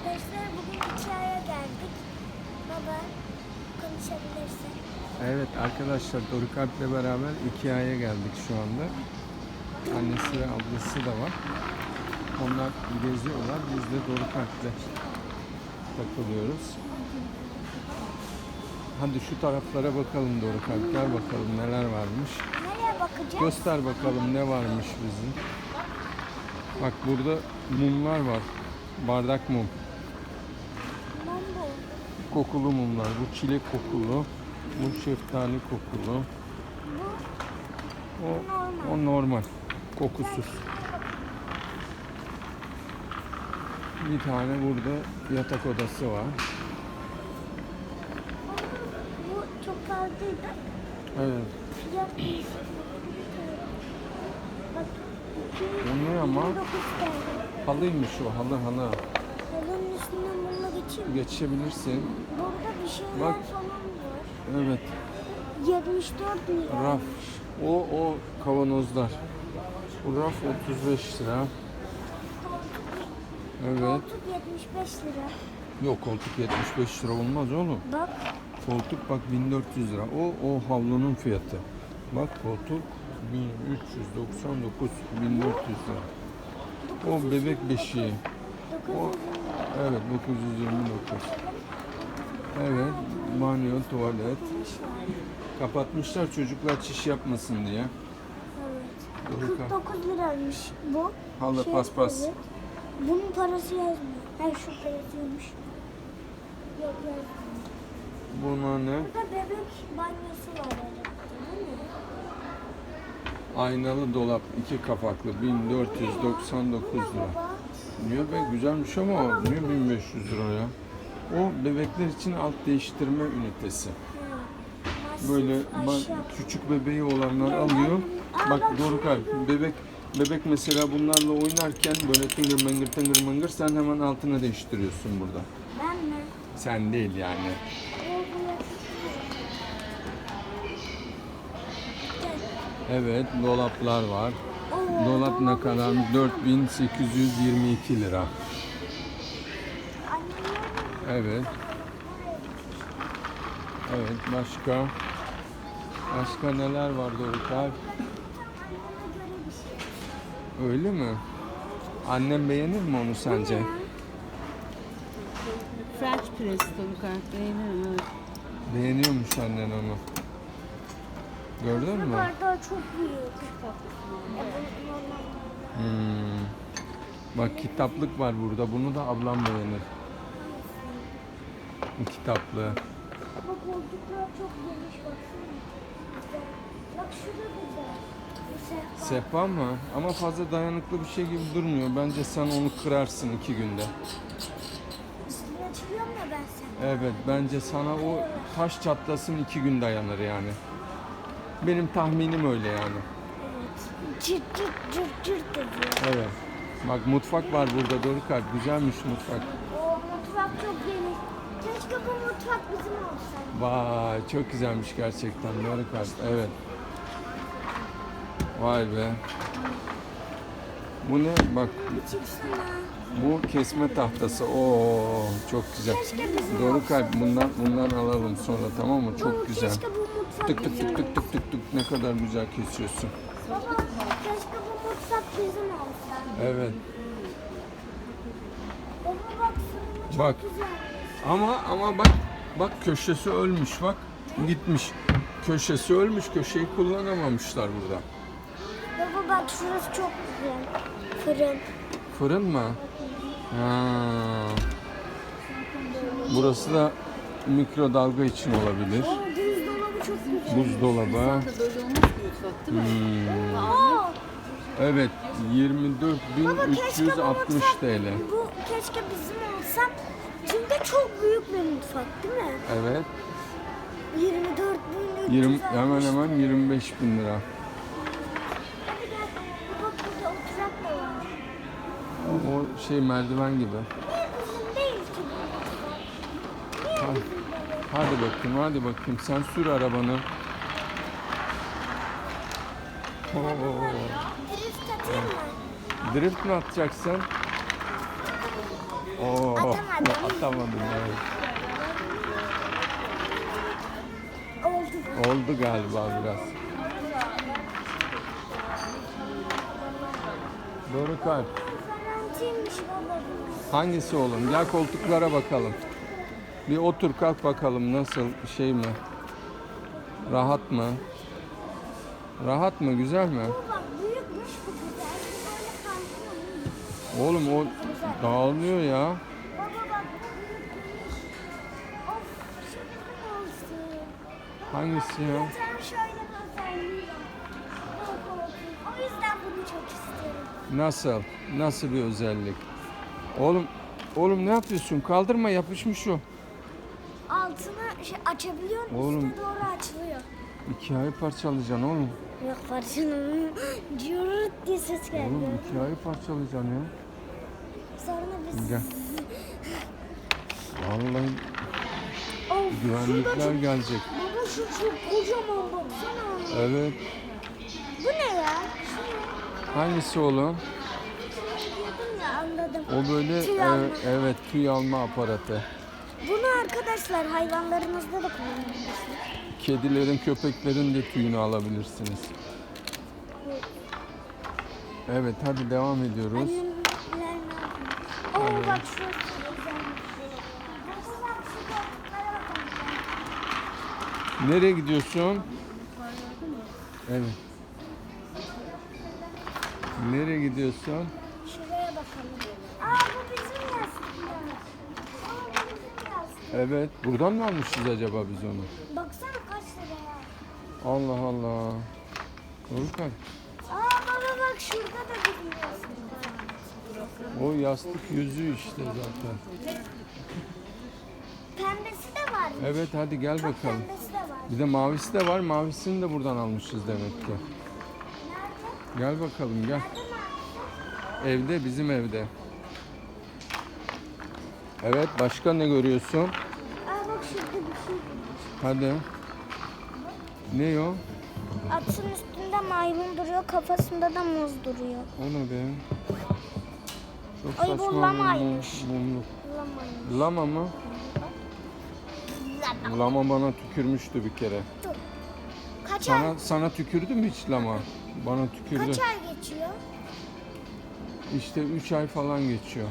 arkadaşlar. Bugün Ikea'ya geldik. Baba konuşabilirsin. Evet arkadaşlar Doruk Alp'le beraber Ikea'ya geldik şu anda. Annesi ve ablası da var. Onlar geziyorlar. Biz de Doruk Alp'le takılıyoruz. Hadi şu taraflara bakalım Doruk Alp. Gel bakalım neler varmış. Nereye bakacağız? Göster bakalım ne varmış bizim. Bak burada mumlar var. Bardak mum. Bu. Kokulu mumlar. Bu çilek kokulu. Bu şeftali kokulu. Bu O, normal. o normal. Kokusuz. Bir tane burada yatak odası var. Bu çok pahalıydı. Evet. Fiyat. Bak. O ne ama? 29 TL. Halıymış o halı halı. Geçeyim. Geçebilirsin. Burada bir şeyler Bak. falan var. Evet. 74 lira. Raf. O o kavanozlar. Bu raf 35 lira. Evet. Koltuk 75 lira. Yok koltuk 75 lira olmaz oğlum. Bak. Koltuk bak 1400 lira. O o havlunun fiyatı. Bak koltuk 1399 1400 lira. O bebek beşiği. 900 Evet 929. Evet banyo tuvalet. Kapatmışlar çocuklar çiş yapmasın diye. Evet. Doruk Alp. 49 liraymış bu. Halı, paspas. evet. Bunun parası yazmıyor. Ha şurada yazıyormuş. Yok yazmıyor. Buna ne? Burada bebek banyosu var herhalde değil mi? Aynalı dolap iki kapaklı 1499 lira. Baba. Niye be güzelmiş ama niye 1500 lira ya? O bebekler için alt değiştirme ünitesi. Böyle ba- Aşağı. küçük bebeği olanlar alıyor. Bak doğru kalp. Bebek bebek mesela bunlarla oynarken böyle tıngır mıngır tıngır mıngır sen hemen altına değiştiriyorsun burada. Ben mi? Sen değil yani. Evet dolaplar var. Dolap ne kadar? fiyatı- 4822 lira. Evet. Evet başka? Başka neler var Doruk abi? Öyle mi? Annem beğenir mi onu sence? French press tavuk kanat beğenirim evet. Beğeniyormuş annen onu. Gördün Bu mü? bardağı çok büyük. Hmm. Bak kitaplık var burada. Bunu da ablam beğenir. Bu kitaplığı. Bak koltuklar çok geniş baksana. Güzel. Bak şurada güzel. Bir sehpa. Sehpa mı? Ama fazla dayanıklı bir şey gibi durmuyor. Bence sen onu kırarsın iki günde. Üstüne çıkıyorum ya ben sen. Evet bence sana o taş çatlasın iki gün dayanır yani. Benim tahminim öyle yani. Evet. Cırt cırt cırt cırt ediyor. Evet. Bak mutfak var burada Doruk Alp. Güzelmiş mutfak. O mutfak çok geniş. Keşke bu mutfak bizim olsaydı. Vay çok güzelmiş gerçekten Doruk Alp. Evet. Vay be. Bu ne? Bak çıksana. bu kesme tahtası. Oo çok güzel. Keşke bizim Doruk Alp bundan bundan alalım sonra tamam mı? Çok güzel. Keşke bu Tık tık tık tık tık tık tık ne kadar güzel kesiyorsun. Baba keşke bu mutfak bizim olsaydı. Evet. Baba bak çok güzel. Ama ama bak bak köşesi ölmüş bak gitmiş. Köşesi ölmüş köşeyi kullanamamışlar burada. Baba bak şurası çok güzel. Fırın. Fırın mı? Ha. Burası da mikrodalga için olabilir. Buzdolabı? Aa, Evet baba keşke bu 24.360 mutfak, TL. bu keşke bizim olsa. Çünkü çok büyük bir mutfak değil mi? Evet. 24 bin 20, hemen hemen 25 bin lira. O şey merdiven gibi. Bizim değil ki bu. Hadi, hadi bakayım hadi bakayım sen sür arabanı. Oo. Drift atayım mı? Drift mi atacaksın? Oo, Atamadım. Atamadın evet. Oldu. Galiba biraz. Doruk Alp. Garantiymiş baba bu. Hangisi oğlum? Gel koltuklara bakalım. Bir otur kalk bakalım nasıl şey mi? Rahat mı? Rahat mı? Güzel mi? Bu bak büyükmüş bu güzel. Böyle kaymıyor. Oğlum o dağılmıyor ya. Baba bak bu büyükmüş. Of şu güzel olsun. Hangisi ya? Sen şöyle bir özelliği var. Bak olsun. O yüzden bunu çok istiyorum. Nasıl? Nasıl bir özellik? Oğlum Oğlum ne yapıyorsun? Kaldırma yapışmış o. Altını şey açabiliyor musun? Oğlum. Üste doğru açılıyor. İkiye parçalayacaksın oğlum. Yok parçanın cırt diye ses geldi. Oğlum ikiye parçalayacaksın ya. Sonra biz... Gel. Vallahi Of, güvenlikler çok- gelecek. Baba şu çok kocaman baksana. Evet. Bu ne ya? Hangisi oğlum? Dedim ya anladım. O böyle Tüy e, alma. evet tüy alma aparatı. Bunu arkadaşlar hayvanlarınızda da kullanabilirsiniz. Kedilerin, köpeklerin de tüyünü alabilirsiniz. Evet hadi devam ediyoruz. Oo bak şu koltuklara bakalım. Nereye gidiyorsun? Evet. Nereye gidiyorsun? Şuraya bakalım. Aa bu bizim yastıklar. Aa bu bizim yastık. Evet. Buradan mı almışız acaba biz onu? Baksana kaç lira. Allah Allah. Dorukay. Aa baba bak şurada da bizim yastık var. O yastık yüzü işte zaten. Pembesi de var. Evet hadi gel bakalım. Pembesi de var. Bir de mavisi de var. Mavisini de buradan almışız demek ki. Nerede? Gel bakalım gel. Nerede mi? Evde bizim evde. Evet başka ne görüyorsun? Aa bak şurada bir şey. Hadi. Ne o? Atın üstünde maymun duruyor, kafasında da muz duruyor. O ne be? Çok Ay, bu saçma bir lamaymış. mum- mumluk. Lama mı? Lama bana tükürmüştü bir kere. Kaç ay, Sana sana tükürdü mü hiç lama? Bana tükürdü. kaç ay geçiyor? İşte 3 ay falan geçiyor.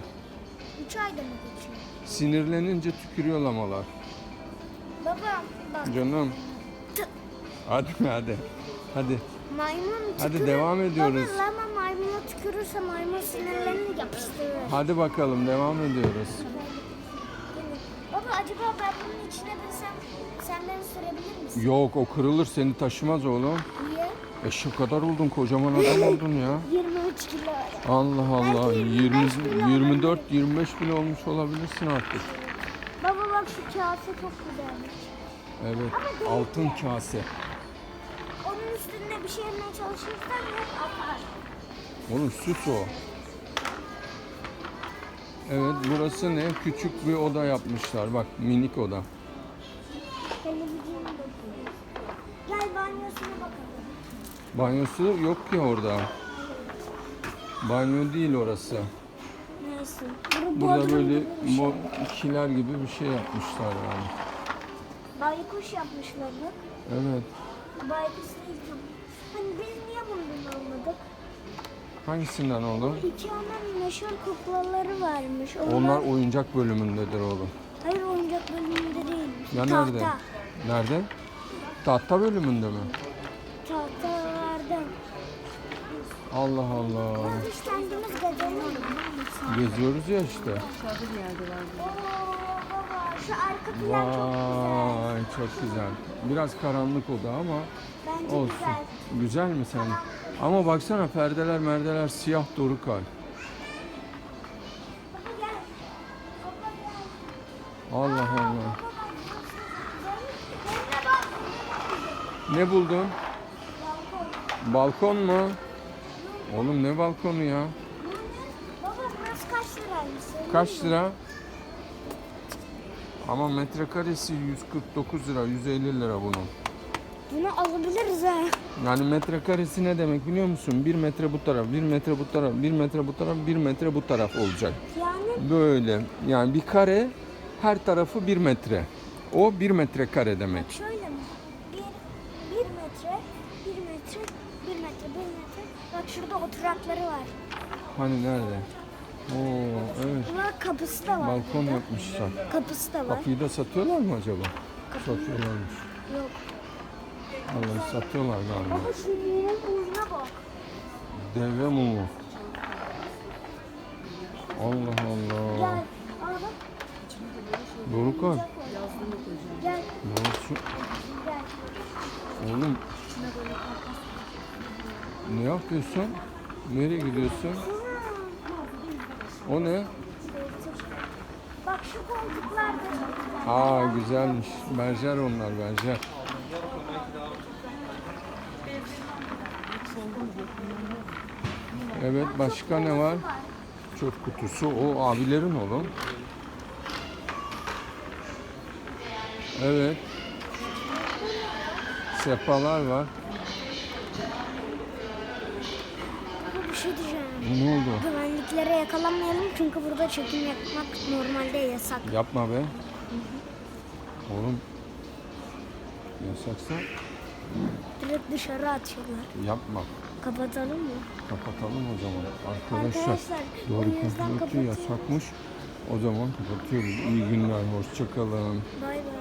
3 ayda mı geçiyor? Sinirlenince tükürüyor lamalar. Baba bak Canım. Hadi hadi. Hadi. maymun Hadi tükürür- devam ediyoruz. Baba lama maymuna tükürürse maymun sinirlerini yapıştırır. Hadi bakalım devam ediyoruz. Baba acaba ben bunun içine binsem sen beni sürebilir misin? Yok o kırılır seni taşımaz oğlum. Niye? Eşek kadar oldun kocaman adam oldun ya. 23 kilo. Allah Allah Belki 20 25 bile 24 25 bile olmuş olabilirsin artık. Baba bak şu kase çok güzelmiş. Evet altın kase. Onun üstünde bir şey yemeye çalışırsan hep akar. Oğlum süs o. Evet burası ne? Küçük bir oda yapmışlar. Bak minik oda. Banyosu yok ki orada. Banyo değil orası. Neyse. Bunu Burada böyle şey. mo- kiler gibi bir şey yapmışlar yani. Baykuş yapmışlar bak. Evet. Baykuş değil. Hani biz niye bundan almadık? Hangisinden oğlum? Ikea'nın meşhur kuklaları varmış. Onlar, oyuncak bölümündedir oğlum. Hayır oyuncak bölümünde değil. Ya Tahta. nerede? Nerede? Tahta bölümünde mi? Allah Allah. Biz kendimiz gezelim. Geziyoruz ya işte. Aşağıda bir yerde var. Şu arka plan çok güzel. Vay çok güzel. Biraz karanlık oda ama Bence olsun. güzel. Güzel mi sen? Ama baksana perdeler merdeler siyah doruk hal. Baba gel. Baba gel. Allah Allah. Baba bak bak. Ne buldun? Balkon. Balkon mu? Oğlum ne balkonu ya? Baba burası kaç liraymış? Kaç lira? Ama metrekaresi 149 lira, 150 lira bunun. Bunu alabiliriz ha. Yani metrekaresi ne demek biliyor musun? Bir metre bu taraf, bir metre bu taraf, bir metre bu taraf, bir metre bu taraf olacak. Yani Böyle. Yani bir kare her tarafı bir metre. O bir metre kare demek. şöyle mi? Bir, bir metre, bir metre, bir metre, bir metre. Bak şurada oturakları var. Hani nerede? Oo, evet. Bunlar kapısı da var. Balkon burada. yapmışlar. Kapısı da var. Kapıyı da satıyorlar mı acaba? Satıyorlarmış. Yok. Vallahi satıyorlar galiba. Ama şu yerin ucuna bak. Deve mumu. Allah Gel. Allah. Bak. Dorukhan. Ne yapıyorsun? Nereye gidiyorsun? O ne? Bak şu koltuklar da. Aa güzelmiş. Berjer onlar berjer. Evet başka ne var? Çöp kutusu. O abilerin oğlum. Evet. Sepalar var. Bir şey Ne oldu? Güvenliklere yakalanmayalım çünkü burada çekim yapmak normalde yasak. Yapma be. Oğlum. Yasaksa Direkt dışarı atıyorlar. yapma. Kapatalım mı? Kapatalım o zaman. Arkadaşlar, Arkadaşlar, doğru kontrol yasakmış. O zaman kapatıyoruz. İyi günler, hoşça kalın. Bay bay.